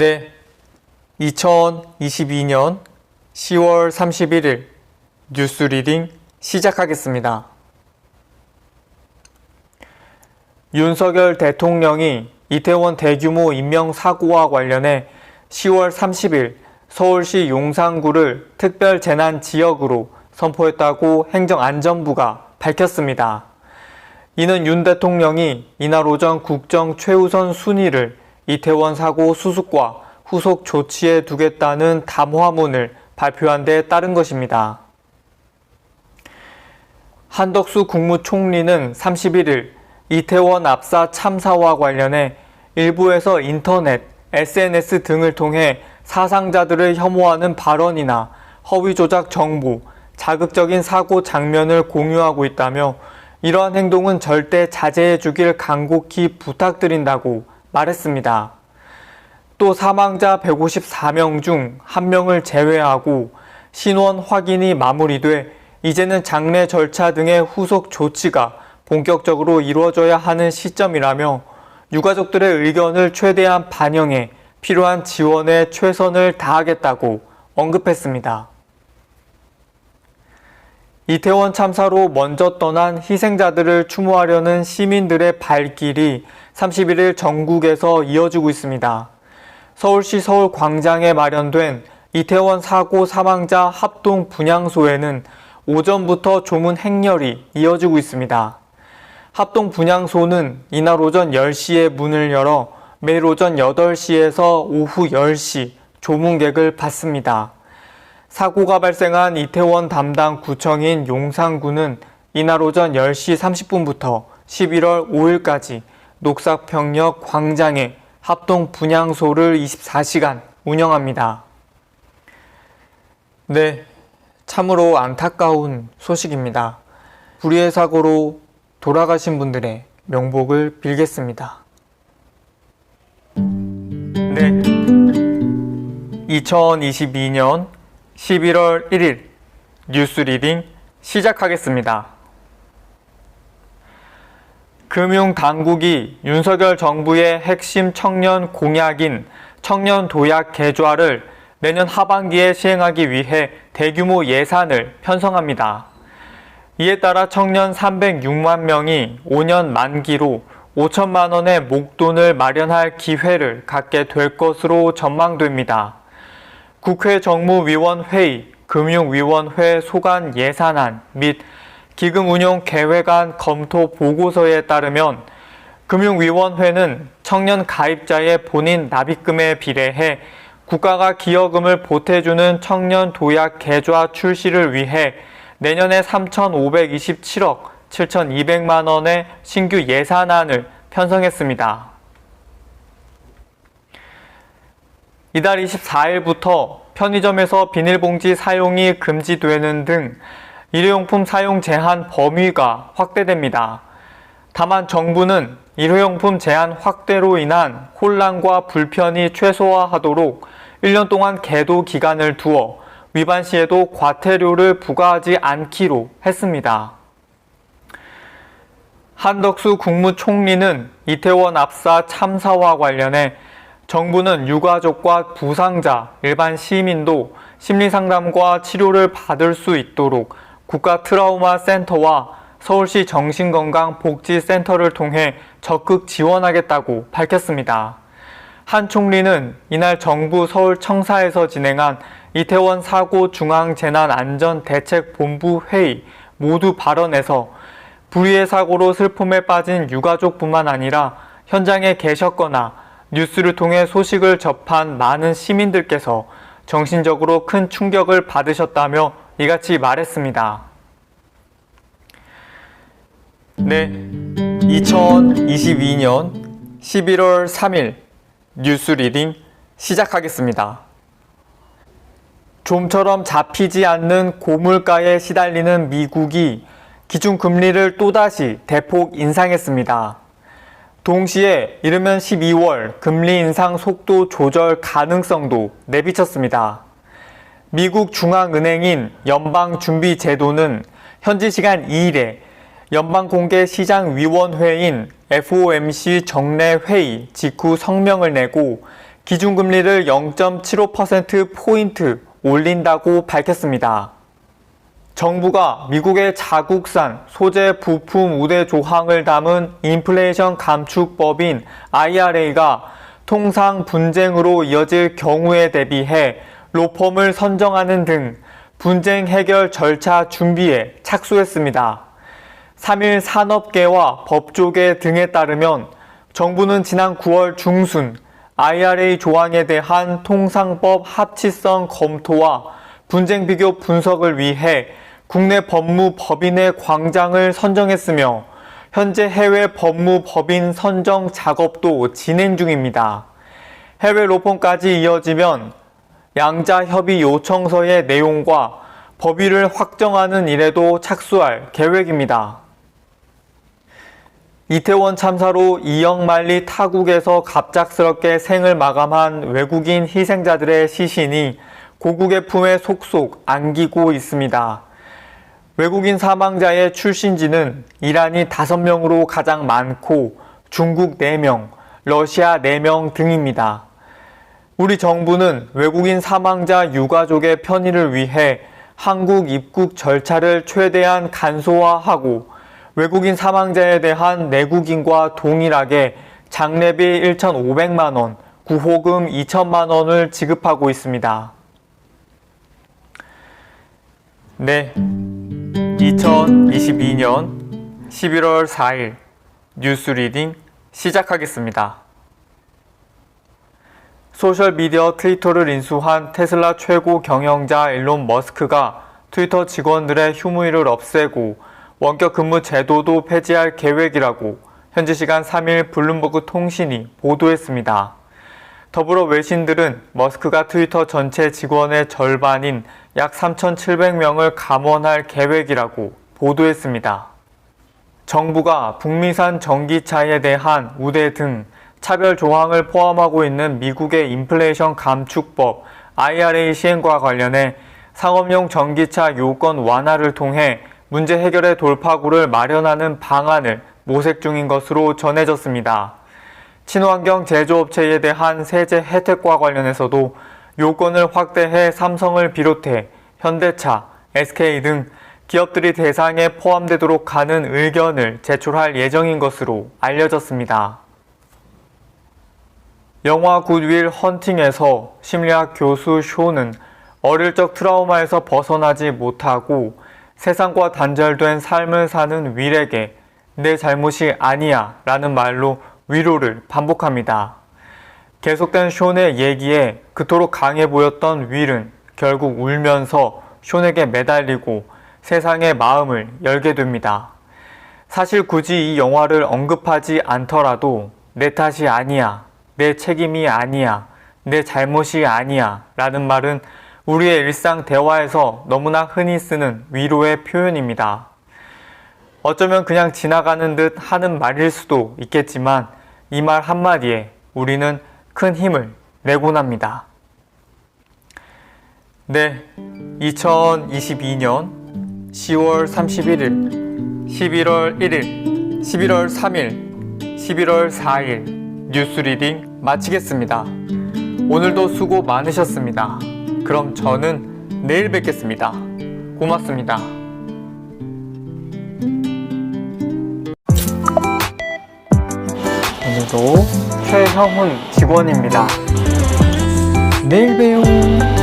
네. 2022년 10월 31일 뉴스 리딩 시작하겠습니다. 윤석열 대통령이 이태원 대규모 인명 사고와 관련해 10월 30일 서울시 용산구를 특별 재난 지역으로 선포했다고 행정안전부가 밝혔습니다. 이는 윤 대통령이 이날 오전 국정 최우선 순위를 이태원 사고 수습과 후속 조치에 두겠다는 담화문을 발표한 데 따른 것입니다. 한덕수 국무총리는 31일 이태원 압사 참사와 관련해 일부에서 인터넷, SNS 등을 통해 사상자들을 혐오하는 발언이나 허위 조작 정보, 자극적인 사고 장면을 공유하고 있다며 이러한 행동은 절대 자제해 주길 간곡히 부탁드린다고 말했습니다. 또 사망자 154명 중 1명을 제외하고 신원 확인이 마무리돼 이제는 장례 절차 등의 후속 조치가 본격적으로 이루어져야 하는 시점이라며 유가족들의 의견을 최대한 반영해 필요한 지원에 최선을 다하겠다고 언급했습니다. 이태원 참사로 먼저 떠난 희생자들을 추모하려는 시민들의 발길이 31일 전국에서 이어지고 있습니다. 서울시 서울광장에 마련된 이태원 사고 사망자 합동 분향소에는 오전부터 조문 행렬이 이어지고 있습니다. 합동 분향소는 이날 오전 10시에 문을 열어 매일 오전 8시에서 오후 10시 조문객을 받습니다. 사고가 발생한 이태원 담당 구청인 용산구는 이날 오전 10시 30분부터 11월 5일까지 녹사평역 광장에 합동 분향소를 24시간 운영합니다. 네, 참으로 안타까운 소식입니다. 불의의 사고로 돌아가신 분들의 명복을 빌겠습니다. 네. 2022년 11월 1일 뉴스 리딩 시작하겠습니다. 금융 당국이 윤석열 정부의 핵심 청년 공약인 청년 도약 개좌를 내년 하반기에 시행하기 위해 대규모 예산을 편성합니다. 이에 따라 청년 306만 명이 5년 만기로 5천만 원의 목돈을 마련할 기회를 갖게 될 것으로 전망됩니다. 국회 정무위원회의, 금융위원회 소관 예산안 및 기금운용 계획안 검토 보고서에 따르면 금융위원회는 청년 가입자의 본인 납입금에 비례해 국가가 기여금을 보태주는 청년 도약 계좌 출시를 위해 내년에 3,527억 7,200만 원의 신규 예산안을 편성했습니다. 이달 24일부터 편의점에서 비닐봉지 사용이 금지되는 등 일회용품 사용 제한 범위가 확대됩니다. 다만 정부는 일회용품 제한 확대로 인한 혼란과 불편이 최소화하도록 1년 동안 계도 기간을 두어 위반 시에도 과태료를 부과하지 않기로 했습니다. 한덕수 국무총리는 이태원 압사 참사와 관련해 정부는 유가족과 부상자, 일반 시민도 심리상담과 치료를 받을 수 있도록 국가 트라우마 센터와 서울시 정신건강복지센터를 통해 적극 지원하겠다고 밝혔습니다. 한 총리는 이날 정부 서울청사에서 진행한 이태원 사고 중앙재난안전대책본부 회의 모두 발언에서 불의의 사고로 슬픔에 빠진 유가족뿐만 아니라 현장에 계셨거나 뉴스를 통해 소식을 접한 많은 시민들께서 정신적으로 큰 충격을 받으셨다며 이같이 말했습니다. 네, 2022년 11월 3일 뉴스 리딩 시작하겠습니다. 좀처럼 잡히지 않는 고물가에 시달리는 미국이 기준금리를 또다시 대폭 인상했습니다. 동시에 이르면 12월 금리 인상 속도 조절 가능성도 내비쳤습니다. 미국 중앙은행인 연방준비제도는 현지 시간 2일에 연방공개시장위원회인 FOMC 정례 회의 직후 성명을 내고 기준금리를 0.75%포인트 올린다고 밝혔습니다. 정부가 미국의 자국산 소재 부품 우대 조항을 담은 인플레이션 감축법인 IRA가 통상 분쟁으로 이어질 경우에 대비해 로펌을 선정하는 등 분쟁 해결 절차 준비에 착수했습니다. 3일 산업계와 법조계 등에 따르면 정부는 지난 9월 중순 IRA 조항에 대한 통상법 합치성 검토와 분쟁 비교 분석을 위해 국내 법무 법인의 광장을 선정했으며 현재 해외 법무 법인 선정 작업도 진행 중입니다. 해외 로펌까지 이어지면 양자 협의 요청서의 내용과 법의를 확정하는 일에도 착수할 계획입니다. 이태원 참사로 이영만리 타국에서 갑작스럽게 생을 마감한 외국인 희생자들의 시신이 고국의 품에 속속 안기고 있습니다. 외국인 사망자의 출신지는 이란이 5명으로 가장 많고 중국 4명, 러시아 4명 등입니다. 우리 정부는 외국인 사망자 유가족의 편의를 위해 한국 입국 절차를 최대한 간소화하고 외국인 사망자에 대한 내국인과 동일하게 장례비 1,500만 원, 구호금 2천만 원을 지급하고 있습니다. 네. 2022년 11월 4일 뉴스 리딩 시작하겠습니다. 소셜미디어 트위터를 인수한 테슬라 최고 경영자 일론 머스크가 트위터 직원들의 휴무일을 없애고 원격 근무 제도도 폐지할 계획이라고 현지 시간 3일 블룸버그 통신이 보도했습니다. 더불어 외신들은 머스크가 트위터 전체 직원의 절반인 약 3,700명을 감원할 계획이라고 보도했습니다. 정부가 북미산 전기차에 대한 우대 등 차별 조항을 포함하고 있는 미국의 인플레이션 감축법 IRA 시행과 관련해 상업용 전기차 요건 완화를 통해 문제 해결의 돌파구를 마련하는 방안을 모색 중인 것으로 전해졌습니다. 친환경 제조업체에 대한 세제 혜택과 관련해서도 요건을 확대해 삼성을 비롯해 현대차, SK 등 기업들이 대상에 포함되도록 하는 의견을 제출할 예정인 것으로 알려졌습니다. 영화 굿윌 헌팅에서 심리학 교수 쇼는 어릴 적 트라우마에서 벗어나지 못하고 세상과 단절된 삶을 사는 윌에게 내 잘못이 아니야 라는 말로 위로를 반복합니다. 계속된 쇼의 얘기에 그토록 강해 보였던 윌은 결국 울면서 쇼에게 매달리고 세상의 마음을 열게 됩니다. 사실 굳이 이 영화를 언급하지 않더라도 내 탓이 아니야, 내 책임이 아니야, 내 잘못이 아니야 라는 말은 우리의 일상 대화에서 너무나 흔히 쓰는 위로의 표현입니다. 어쩌면 그냥 지나가는 듯 하는 말일 수도 있겠지만 이 말 한마디에 우리는 큰 힘을 내곤 합니다. 네, 2022년 10월 31일, 11월 1일, 11월 3일, 11월 4일 뉴스 리딩 마치겠습니다. 오늘도 수고 많으셨습니다. 그럼 저는 내일 뵙겠습니다. 고맙습니다. 오늘도 최형훈 직원입니다. 내일 봬요.